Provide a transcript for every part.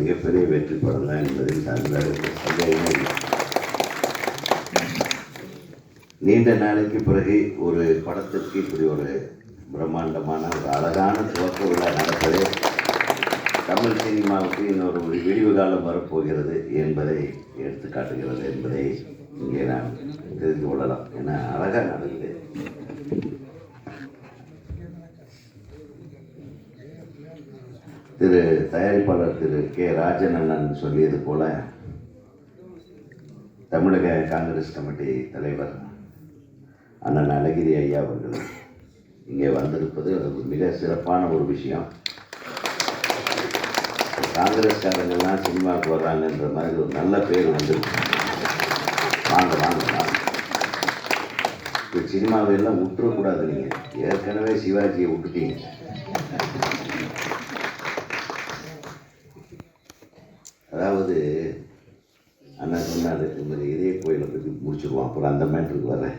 மிகப்பெரிய வெற்றி படம் தான் என்பதில் சந்தேகமே இல்லை நீண்ட நாளைக்கு பிறகு ஒரு படத்திற்கு இப்படி ஒரு பிரம்மாண்டமான ஒரு அழகான துவக்க விழா நடப்பது தமிழ் சினிமாவுக்கு இன்னொரு ஒரு விடிவு காலம் வரப்போகிறது என்பதை எடுத்து காட்டுகிறது என்பதை இங்கே நான் தெரிந்து கொள்ளலாம். ஏன்னா அழகாக நடக்குது. திரு தயாரிப்பாளர் திரு கே ராஜன் அண்ணன் சொல்லியது போல தமிழக காங்கிரஸ் கமிட்டி தலைவர் அண்ணன் அழகிரி ஐயா அவர்கள் இங்கே வந்திருப்பது அது மிக சிறப்பான ஒரு விஷயம். காங்கிரஸ்காரங்கள்லாம் சினிமாவுக்கு வர்றாங்கன்ற மாதிரி ஒரு நல்ல பேர் வந்துருக்கு. வாங்க வாங்க வாங்க. இப்போ சினிமாவை எல்லாம் விட்டுறக்கூடாது நீங்கள் ஏற்கனவே சிவாஜியை விட்டுட்டீங்க அதாவது அண்ணா சொன்னார் இந்த மாதிரி இதய கோயிலை சொல்லுவோம் அப்புறம் அந்த மேட்ருக்கு வரேன்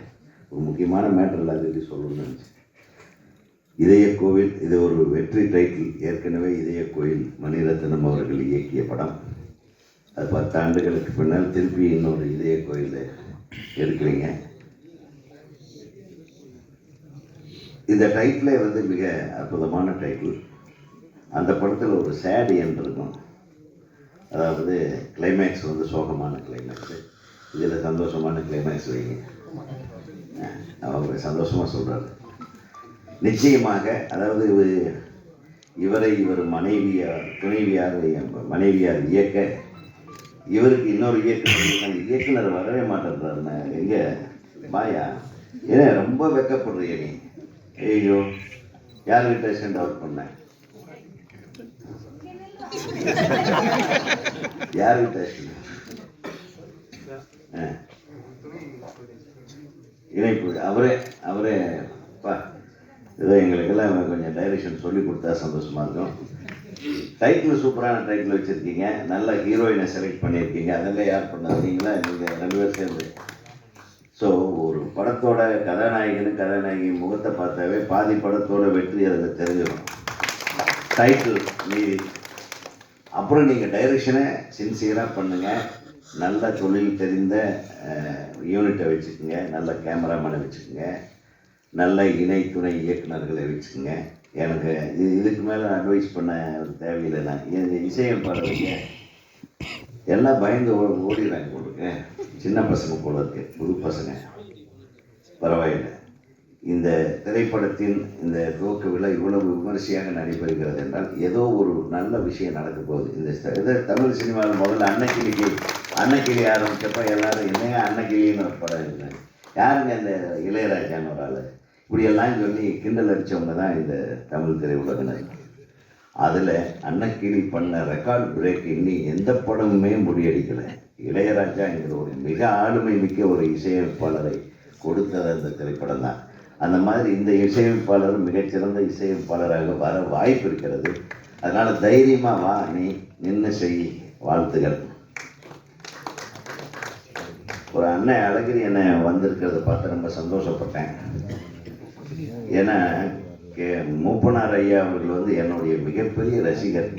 ஒரு முக்கியமான மேட்டர் எல்லாத்தையும் சொல்லணும்னு நினச்சேன். இதய கோவில் இது ஒரு வெற்றி டைட்டில் ஏற்கனவே இதய கோயில் மணிரத்னம் அவர்கள் இயக்கிய படம். அது பத்து ஆண்டுகளுக்கு பின்னால் திருப்பி இன்னொரு இதய கோயில் எடுக்கிறீங்க. இந்த டைட்டிலே வந்து மிக அற்புதமான டைட்டில் அந்த படத்தில் ஒரு சேடு என்று இருக்கும். அதாவது கிளைமேக்ஸ் வந்து சோகமான கிளைமேக்ஸு இதில் சந்தோஷமான கிளைமேக்ஸ் வைங்க. அவர் சந்தோஷமாக சொல்கிறாரு நிச்சயமாக அதாவது இவரை இவர் மனைவியார் துணைவியார் மனைவியார் இயக்க இவருக்கு இன்னொரு இயக்குனர் அந்த இயக்குனர் வரவே மாட்டேன்றாருண்ணே எங்கே பாயா ஏன்னா ரொம்ப வெக்கப்படுறிய நீ? ஐயோ யார்கிட்ட சென்ட் அவுட் பண்ண? யார்கிட்ட ஆ இணைப்பு அவரே அவரே பா. ஏதோ எங்களுக்கெல்லாம் கொஞ்சம் டைரக்ஷன் சொல்லி கொடுத்தா சந்தோஷமாக இருக்கும். டைட்டில் சூப்பரான டைட்டில் வச்சுருக்கீங்க. நல்ல ஹீரோயினை செலக்ட் பண்ணியிருக்கீங்க. அதெல்லாம் யார் பண்ணது நீங்களா? நீங்கள் ரெண்டு பேர் சேர்ந்து. ஸோ ஒரு படத்தோட கதாநாயகனு கதாநாயகி முகத்தை பார்த்தாவே பாதி படத்தோட வெற்றி அதில் தெரிஞ்சிடும். டைட்டில் மீதி அப்புறம் நீங்கள் டைரக்ஷனை சின்சியராக பண்ணுங்கள் நல்ல தொழில் தெரிந்த யூனிட்டை வச்சுக்கோங்க. நல்ல கேமராமேனை வச்சுக்கோங்க. நல்ல இணை துணை இயக்குனர்களை வச்சுக்கோங்க. எனக்கு இது இதுக்கு மேலே அட்வைஸ் பண்ண தேவையில்லை நான். இந்த இசையமைப்பாளருங்க எல்லாம் பயந்து ஓடிடுறாங்க போல சின்ன பசங்க போல இருக்கு. புது பசங்க. பரவாயில்லை. இந்த திரைப்படத்தின் இந்த துவக்க விழா இவ்வளவு விமரிசையாக நடைபெறுகிறது என்றால் ஏதோ ஒரு நல்ல விஷயம் நடக்க போகுது. இந்த தமிழ் சினிமாவில் முதல்ல அன்னைக்கு அன்னக்கிளி ஆரம்பிச்சப்ப எல்லாரும் என்னங்க அன்னக்கிளின்னு ஒரு படம் இருந்தாங்க யாருங்க இந்த இளையராஜான்னு ஒரு ஆள்? இப்படியெல்லாம் சொல்லி கிண்டல் அடித்தவங்க தான் இந்த தமிழ் திரையுலகினர். அதில் அன்னக்கிளி பண்ண ரெக்கார்ட் பிரேக் இன்னி எந்த படமுமே முடியடிக்கலை. இளையராஜாங்கிற ஒரு மிக ஆளுமை மிக்க ஒரு இசையமைப்பாளரை கொடுத்தது அந்த திரைப்படம் தான். அந்த மாதிரி இந்த இசையமைப்பாளர் மிகச்சிறந்த இசையமைப்பாளராக வர வாய்ப்பு இருக்கிறது. அதனால் தைரியமாக வா நீ நின்று செய் வாழ்த்துகள். ஒரு அண்ணன் அழகிரி என்னை வந்திருக்கிறத பார்த்து ரொம்ப சந்தோஷப்பட்டேன். ஏன்னா கே மூப்பனார் ஐயா அவர்கள் வந்து என்னுடைய மிகப்பெரிய ரசிகர்.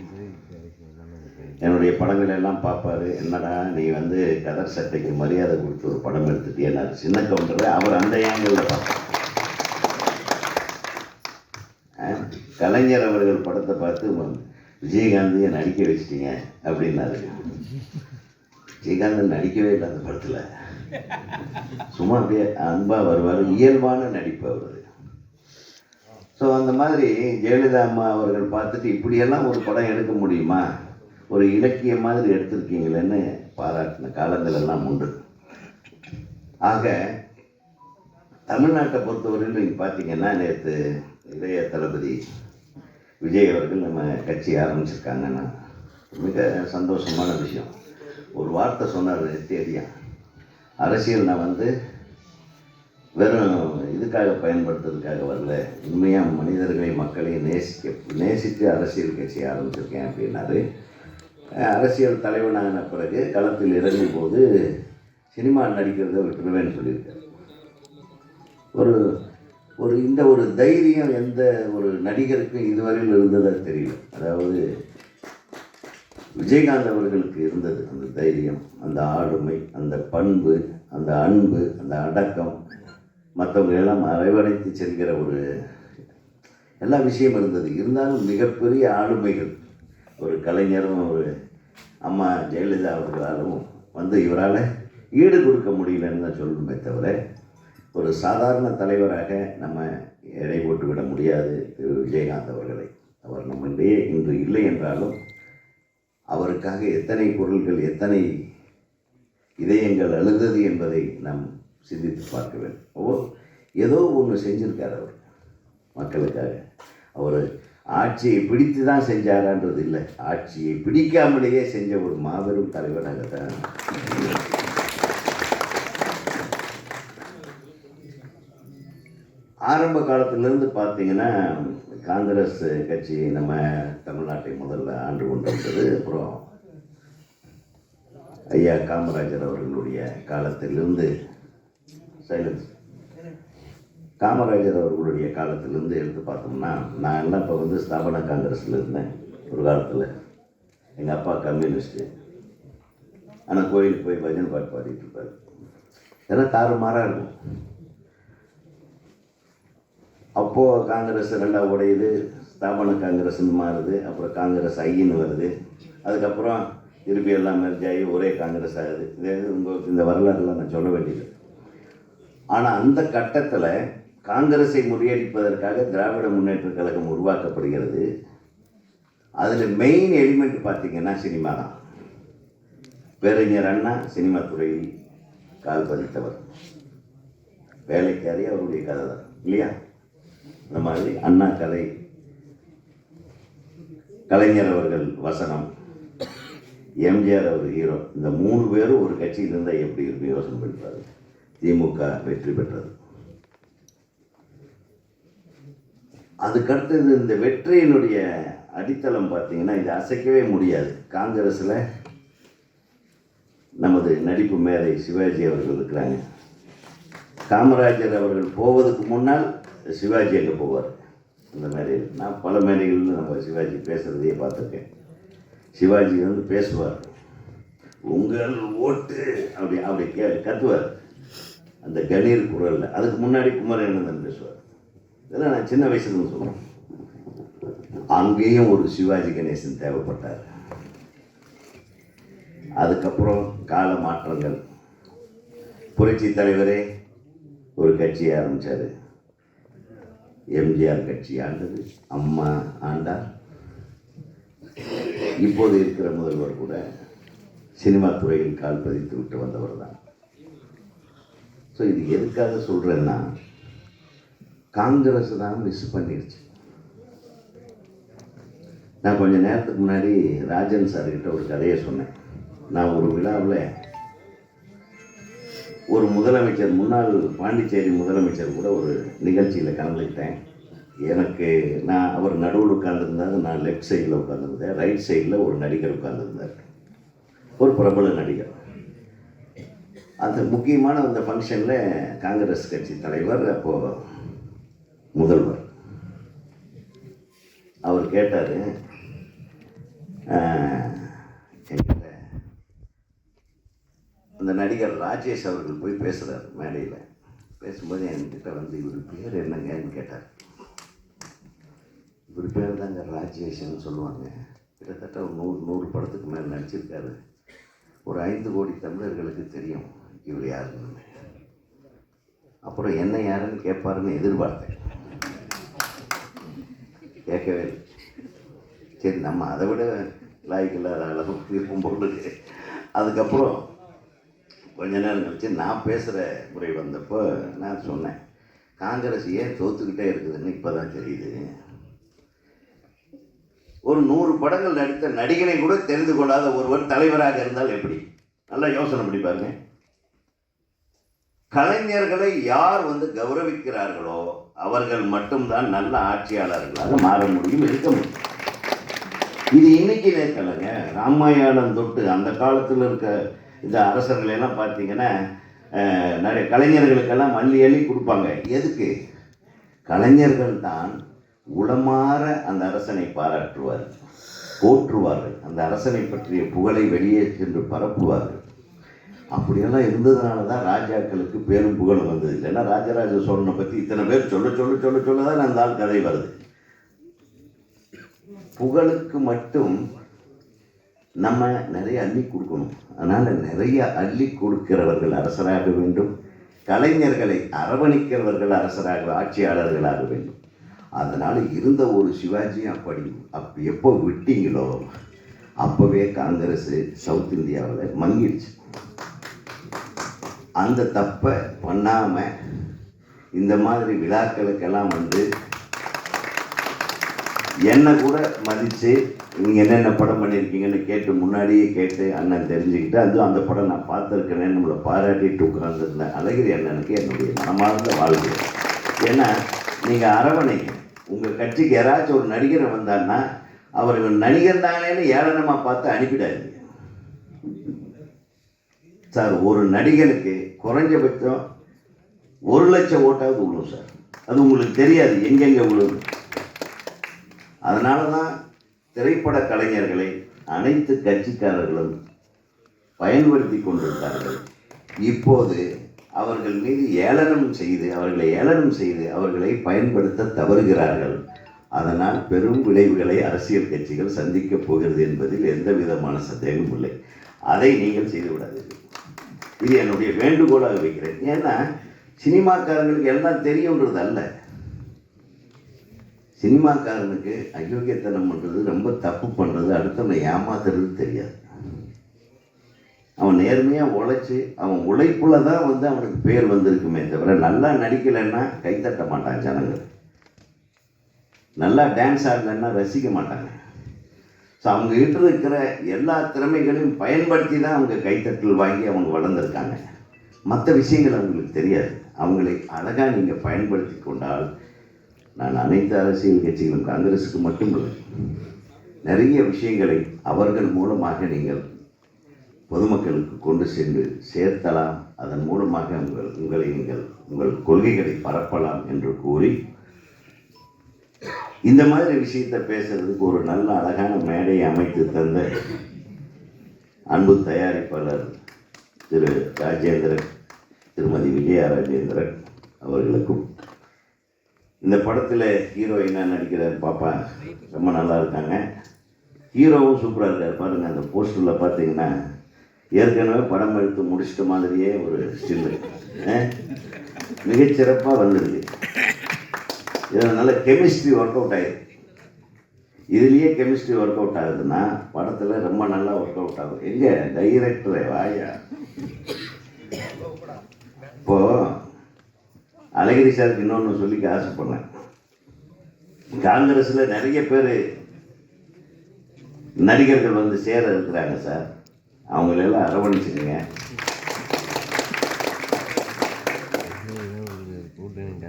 என்னுடைய படங்கள் எல்லாம் பார்ப்பாரு. என்னடா நீ வந்து கதர் சட்டைக்கு மரியாதை கொடுத்து ஒரு படம் எடுத்துட்டியன்னா சின்ன கவுண்டர் அவர் அந்த ஏங்கிளில் பார்ப்பார். கலைஞர் அவர்கள் படத்தை பார்த்து ம- விஜயகாந்தையை நடிக்க வச்சிட்டீங்க? அப்படின்னாரு. விஜயகாந்தன் நடிக்கவே இல்லை அந்த படத்தில். சும்மா அப்படியே அன்பாக வருவார் இயல்பான நடிப்பு அவரது ஸோ அந்த மாதிரி ஜெயலலிதா அம்மா அவர்கள் பார்த்துட்டு இப்படியெல்லாம் ஒரு படம் எடுக்க முடியுமா? ஒரு இலக்கிய மாதிரி எடுத்திருக்கீங்களேன்னு பாராட்டின காலங்கள் எல்லாம் உண்டு. ஆக தமிழ்நாட்டை பொறுத்தவரையில் நீங்கள் பார்த்தீங்கன்னா நேற்று இளைய தளபதி விஜய் அவர்கள் நம்ம கட்சி ஆரம்பிச்சிருக்காங்கன்னா மிக சந்தோஷமான விஷயம். ஒரு வார்த்தை சொன்னார் தேதியாக அரசியல் நான் வந்து வெறும் இதுக்காக பயன்படுத்துறதுக்காக வரல உண்மையாக மனிதர்களை மக்களை நேசிக்க நேசித்து அரசியல் கட்சியை ஆரம்பிச்சிருக்கேன் அப்படின்னாரு. அரசியல் தலைவனான பிறகு களத்தில் இறங்கும் போது சினிமா நடிக்கிறத விட்டுருவேன்னு சொல்லியிருக்காரு. ஒரு ஒரு இந்த ஒரு தைரியம் எந்த ஒரு நடிகருக்கும் இதுவரையில் இருந்ததா தெரியல. அதாவது விஜயகாந்த் அவர்களுக்கு இருந்தது அந்த தைரியம் அந்த ஆளுமை அந்த பண்பு அந்த அன்பு அந்த அடக்கம். மற்றவங்க எல்லாம் செல்கிற ஒரு எல்லா விஷயமும் இருந்தது. இருந்தாலும் மிகப்பெரிய ஆளுமைகள் ஒரு கலைஞரும் ஒரு அம்மா ஜெயலலிதா அவர்களாலும் வந்து இவரால் ஈடு கொடுக்க முடியலன்னு தான் சொல்லணுமே தவிர ஒரு சாதாரண தலைவராக நம்ம எடை போட்டுவிட முடியாது திரு. விஜயகாந்த் அவர்களை. அவர் நம்மிடையே இன்று இல்லை என்றாலும் அவருக்காக எத்தனை பொருள்கள் எத்தனை இதயங்கள் அழுதது என்பதை நாம் சிந்தித்து பார்க்க வேண்டும். ஓ ஏதோ ஒன்று செஞ்சிருக்கார் அவர் மக்களுக்காக. அவர் ஆட்சியை பிடித்து தான் செஞ்சாரான்றது இல்லை ஆட்சியை பிடிக்காமலேயே செஞ்ச ஒரு மாபெரும் தலைவராக தான் ஆரம்ப காலத்திலேருந்து பார்த்தீங்கன்னா காங்கிரஸ் கட்சி நம்ம தமிழ்நாட்டை முதல்ல ஆண்டு கொண்டு வந்தது. அப்புறம் ஐயா காமராஜர் அவர்களுடைய காலத்திலிருந்து சைலன்ஸ். காமராஜர் அவர்களுடைய காலத்திலிருந்து எடுத்து பார்த்தோம்னா நான் எல்லாம் இப்போ வந்து ஸ்தாபன காங்கிரஸில் இருந்தேன் ஒரு காலத்தில். எங்கள் அப்பா கம்யூனிஸ்ட்டு. ஆனால் கோயிலுக்கு போய் பஜனை பாட்டு பாடிட்டு இருப்பார். ஏன்னா தாறுமாறாக இருக்கும். அப்போது காங்கிரஸ் ரெண்டாக உடையுது ஸ்தாபன காங்கிரஸ்னு மாறுது அப்புறம் காங்கிரஸ் ஐன்னு வருது. அதுக்கப்புறம் திருப்பி எல்லாம் மெர்ஜ் ஆகி ஒரே காங்கிரஸ் ஆகுது. இது உங்களுக்கு இந்த வரலாறுலாம் நான் சொல்ல வேண்டியது. ஆனால் அந்த கட்டத்தில் காங்கிரஸை முறியடிப்பதற்காக திராவிட முன்னேற்ற கழகம் உருவாக்கப்படுகிறது. அதில் மெயின் எலிமெண்ட் பார்த்தீங்கன்னா சினிமா தான். பேரறிஞர் அண்ணா சினிமா துறையில் கால் பதித்தவர். வேலைக்காரி அவருடைய கதை தான் இல்லையா? இந்த மாதிரி அண்ணா கதை கலைஞர் அவர்கள் வசனம் எம்ஜிஆர் அவர் ஹீரோ. இந்த மூணு பேரும் ஒரு கட்சியில் இருந்தால் எப்படி இருக்கும்? யோசனை பண்ணிப்பாரு திமுக வெற்றி பெற்றது. அதுக்கடுத்தது இந்த வெற்றியினுடைய அடித்தளம் பார்த்தீங்கன்னா இது அசைக்கவே முடியாது. காங்கிரஸில் நமது நடிப்பு மேதை சிவாஜி அவர்கள் இருக்கிறாங்க. காமராஜர் அவர்கள் போவதுக்கு முன்னால் சிவாஜி அங்கே போவார்? அந்த மேடையில் நான் பல மேடைகளில் நம்ம சிவாஜி பேசுகிறதையே பார்த்துருக்கேன். சிவாஜி வந்து பேசுவார். உங்கள் ஓட்டு அப்படி அப்படி கே கத்துவார். அந்த கணீர் குரலில். அதுக்கு முன்னாடி குமரேனந்தன் பேசுவார். இதெல்லாம் நான் சின்ன வயசுல சொல்லுவேன் அங்கேயும் ஒரு சிவாஜி கணேசன் தேவைப்பட்டார். அதுக்கப்புறம் கால மாற்றங்கள். புரட்சி தலைவரே ஒரு கட்சியை ஆரம்பித்தார் எம்ஜிஆர் கட்சி ஆண்டது அம்மா ஆண்டார். இப்போது இருக்கிற முதல்வர் கூட சினிமா துறையில் கால் பதித்து விட்டு வந்தவர் தான். ஸோ இது எதுக்காக சொல்கிறேன்னா காங்கிரஸ் தான் மிஸ் பண்ணிடுச்சு. நான் கொஞ்ச நேரத்துக்கு முன்னாடி ராஜன் சார்கிட்ட ஒரு கதையை சொன்னேன். நான் ஒரு விழாவில் ஒரு முதலமைச்சர் முன்னாள் பாண்டிச்சேரி முதலமைச்சர் கூட ஒரு நிகழ்ச்சியில் கலந்துக்கிட்டேன். எனக்கு நான் அவர் நடுவில் உட்காந்துருந்தாங்க நான் லெஃப்ட் சைடில் உட்காந்துருந்தேன் ரைட் சைடில் ஒரு நடிகர் உட்காந்துருந்தார் ஒரு பிரபல நடிகர். அந்த முக்கியமான அந்த ஃபங்க்ஷனில் காங்கிரஸ் கட்சி தலைவர் அப்போது முதல்வர். அவர் கேட்டார் என்கிட்ட அந்த நடிகர் ராஜேஷ் அவர்கள் போய் பேசுகிறார் மேடையில். பேசும்போது என்கிட்ட வந்து இவர் பேர் என்னங்கன்னு கேட்டார். இவர் பேர் தாங்க ராஜேஷ்னு சொல்லுவாங்க. கிட்டத்தட்ட ஒரு நூறு நூறு படத்துக்கு மேலே நடிச்சிருக்காரு. ஒரு ஐந்து கோடி தமிழர்களுக்கு தெரியும் இவர் யாருன்னு. அப்புறம் என்ன யாருன்னு கேட்பாருன்னு எதிர்பார்த்தேன். கேட்கவே சரி நம்ம அதை விட லாய்க்கில்லாத அளவுக்கு இருக்கும் போது அதுக்கப்புறம் கொஞ்ச நேரம் கழிச்சு நான் பேசுகிற முறை வந்தப்போ நான் சொன்னேன் காங்கிரஸ் ஏன் தோத்துக்கிட்டே இருக்குதுன்னு இப்போ தான் தெரியுது. ஒரு நூறு படங்கள் நடித்த நடிகனை கூட தெரிந்து கொள்ளாத ஒருவர் தலைவராக இருந்தால் எப்படி? நல்லா யோசனை பண்ணி பாருங்க. கலைஞர்களை யார் வந்து கௌரவிக்கிறார்களோ அவர்கள் மட்டும்தான் நல்ல ஆட்சியாளர்களாக மாற முடியும் இருக்க முடியும். இது இன்னைக்கு நேர்கலைங்க ராமாயணம் தொட்டு அந்த காலத்தில் இருக்க இந்த அரசர்களெல்லாம் பார்த்தீங்கன்னா நிறைய கலைஞர்களுக்கெல்லாம் மல்லி அள்ளி கொடுப்பாங்க. எதுக்கு? கலைஞர்கள் தான் உளமாற அந்த அரசனை பாராட்டுவார் போற்றுவார்கள். அந்த அரசனை பற்றிய புகழை வெளியே சென்று பரப்புவார்கள். அப்படியெல்லாம் இருந்ததுனால தான் ராஜாக்களுக்கு பேரும் புகழும் வந்தது. இல்லைன்னா ராஜராஜ சோழனை பற்றி இத்தனை பேர் சொல்ல சொல்ல சொல்ல சொல்ல தான் அந்த ஆள் கதை வருது. புகழுக்கு மட்டும் நம்ம நிறைய அள்ளி கொடுக்கணும். அதனால் நிறைய அள்ளி கொடுக்கிறவர்கள் அரசராக வேண்டும். கலைஞர்களை அரவணைக்கிறவர்கள் அரசராக ஆட்சியாளர்களாக வேண்டும். அதனால் இருந்த ஒரு சிவாஜி அப்படி அப் எப்போ விட்டீங்களோ அப்போவே காங்கிரஸ் சவுத் இந்தியாவில் மங்கிடுச்சு. அந்த தப்பை பண்ணாமல் இந்த மாதிரி விழாக்களுக்கெல்லாம் வந்து என்னை கூட மதித்து நீங்கள் என்னென்ன படம் பண்ணியிருக்கீங்கன்னு கேட்டு முன்னாடியே கேட்டு அண்ணன் தெரிஞ்சுக்கிட்டு அதுவும் அந்த படம் நான் பார்த்துருக்கேன்னு நம்மளை பாராட்டிட்டு உட்கார்ந்துருந்த அழகிரி அண்ணனுக்கு என்னுடைய மனமார்ந்த வாழ்வு ஏன்னா நீங்கள் அரவணைங்க உங்கள் கட்சிக்கு யாராச்சும் ஒரு நடிகரை வந்தான்னா அவர்கள் நடிகர் தானேன்னு ஏளனமாக பார்த்து அனுப்பிடாதீங்க. சார் ஒரு நடிகனுக்கு குறைஞ்சபட்சம் ஒரு லட்சம் ஓட்டாவது விழும் சார். அது உங்களுக்கு தெரியாது எங்கெங்கே விழுது அதனால தான் திரைப்பட கலைஞர்களை அனைத்து கட்சிக்காரர்களும் பயன்படுத்தி கொண்டிருந்தார்கள். இப்போது அவர்கள் மீது ஏளனம் செய்து அவர்களை ஏளனம் செய்து அவர்களை பயன்படுத்த தவறுகிறார்கள். அதனால் பெரும் விளைவுகளை அரசியல் கட்சிகள் சந்திக்கப் போகிறது என்பதில் எந்த விதமான சந்தேகமும் இல்லை. அதை நீங்கள் செய்து விடாதீர்கள். இது என்னுடைய வேண்டுகோளாக வைக்கிறேன். ஏன்னா சினிமாக்காரங்களுக்கு எல்லாம் தெரியுன்றது அல்ல. சினிமாக்காரனுக்கு அயோக்கியத்தனம் பண்ணுறது ரொம்ப தப்பு பண்ணுறது அடுத்தவனை ஏமாத்துறது தெரியாது. அவன் நேர்மையாக உழைச்சி அவன் உழைப்புல தான் வந்து அவனுக்கு பேர் வந்திருக்குமே தவிர நல்லா நடிக்கலைன்னா கைத்தட்ட மாட்டான் ஜனங்கள். நல்லா டான்ஸ் ஆடலைன்னா ரசிக்க மாட்டாங்க. ஸோ அவங்ககிட்ட இருக்கிற எல்லா திறமைகளையும் பயன்படுத்தி தான் அவங்க கைத்தட்டல் வாங்கி அவங்க வளர்ந்துருக்காங்க. மற்ற விஷயங்கள் அவங்களுக்கு தெரியாது. அவங்களை அழகாக நீங்கள் பயன்படுத்தி கொண்டால் நான் அனைத்து அரசியல் கட்சிகளும் காங்கிரஸுக்கு மட்டும் இல்லை நிறைய விஷயங்களை அவர்கள் மூலமாக நீங்கள் பொதுமக்களுக்கு கொண்டு சென்று சேர்த்தலாம். அதன் மூலமாக உங்கள் உங்களை நீங்கள் உங்கள் கொள்கைகளை பரப்பலாம் என்று கூறி இந்த மாதிரி விஷயத்தை பேசுறதுக்கு ஒரு நல்ல அழகான மேடையை அமைத்து தந்த அன்பு தயாரிப்பாளர் திரு ராஜேந்திரன் திருமதி விஜயா ராஜேந்திரன் அவர்களுக்கும் இந்த படத்தில் ஹீரோயினாக நடிக்கிறார் பாப்பா? ரொம்ப நல்லா இருக்காங்க. ஹீரோவும் சூப்பராக இருக்கார். பாருங்கள் அந்த போஸ்டரில் பார்த்தீங்கன்னா ஏற்கனவே படம் எடுத்து முடிச்சிட்ட மாதிரியே ஒரு ஸ்டில்லு மிகச்சிறப்பாக வந்திருக்கு. இதில் நல்ல கெமிஸ்ட்ரி ஒர்க் அவுட் ஆகிருக்கு இதுலேயே கெமிஸ்ட்ரி ஒர்க் அவுட் ஆகுதுன்னா படத்தில் ரொம்ப நல்லா ஒர்க் அவுட் ஆகும். எங்கே? டைரக்டரே வாயா? இப்போது அழகிரி சாருக்கு இன்னொன்று சொல்லிக்க ஆசைப்பட்றேன். காங்கிரஸில் நிறைய பேர் நடிகர்கள் வந்து சேர இருக்கிறாங்க சார். அவங்களெல்லாம் அரவணைச்சுக்கங்க.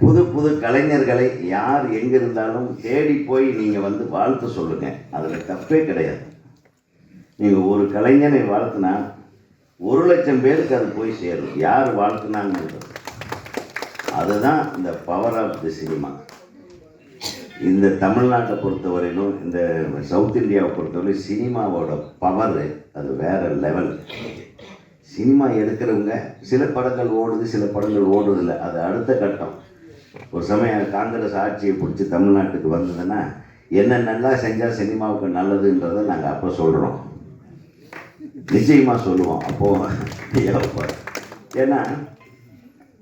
புது புது கலைஞர்களை யார் எங்கே இருந்தாலும் தேடி போய் நீங்கள் வந்து வாழ்த்து சொல்லுங்கள் அதில் தப்பே கிடையாது. நீங்கள் ஒரு கலைஞனை வாழ்த்துனா ஒரு லட்சம் பேருக்கு அது போய் சேரும். யார் வாழ்த்துனாங்கிறது அதுதான் இந்த பவர் ஆஃப் தி சினிமா இந்த தமிழ்நாட்டை பொறுத்தவரையிலும் இந்த சவுத் இந்தியாவை பொறுத்தவரை சினிமாவோட பவர் அது வேற லெவல் சினிமா எடுக்கிறவங்க சில படங்கள் ஓடுது சில படங்கள் ஓடுதில்லை அது அடுத்த கட்டம். ஒரு சமயம் காங்கிரஸ் ஆட்சியை பிடிச்சி தமிழ்நாட்டுக்கு வந்ததுன்னா என்ன நல்லா செஞ்சால் சினிமாவுக்கு நல்லதுன்றதை நாங்கள் அப்போ சொல்கிறோம் நிச்சயமாக சொல்லுவோம். அப்போது ஏன்னா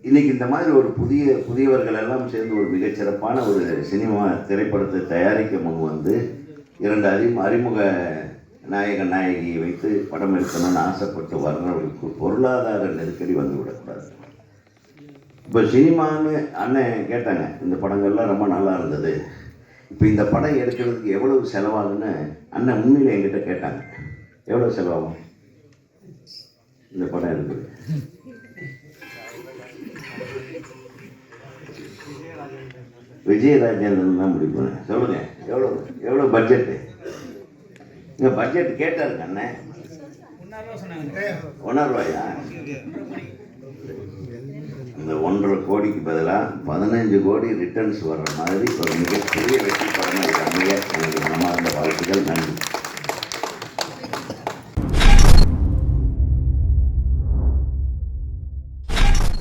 இன்னைக்கு இந்த மாதிரி ஒரு புதிய புதியவர்கள் எல்லாம் சேர்ந்து ஒரு மிகச்சிறப்பான ஒரு சினிமா திரைப்படத்தை தயாரிக்க முன் வந்து இரண்டு அறிமு அறிமுக நாயக நாயகியை வைத்து படம் எடுக்கணும்னு ஆசைப்பட்டு வர்றவர்களுக்கு பொருளாதார நெருக்கடி வந்து விடக்கூடாது. இப்போ சினிமான்னு அண்ணன் கேட்டாங்க இந்த படங்கள்லாம் ரொம்ப நல்லா இருந்தது. இப்போ இந்த படம் எடுக்கிறதுக்கு எவ்வளவு செலவாகுன்னு அண்ணன் உண்மையில் என்கிட்ட கேட்டாங்க. எவ்வளோ செலவாகும்? இந்த படம் இருக்குது விஜயராஜேந்திரன் தான் முடிவு பண்ண சொல்லுங்க எவ்வளோ எவ்வளோ பட்ஜெட்டு இந்த பட்ஜெட் கேட்டார் கண்ணே ஒன்றரை ரூபாயா இந்த ஒன்றரை கோடிக்கு பதிலாக பதினஞ்சு கோடி ரிட்டர்ன்ஸ் வர்ற மாதிரி ஒரு மிகப்பெரிய வெற்றி படம் அமைய எனக்கு மனமார்ந்த வாழ்த்துக்கள் நன்றி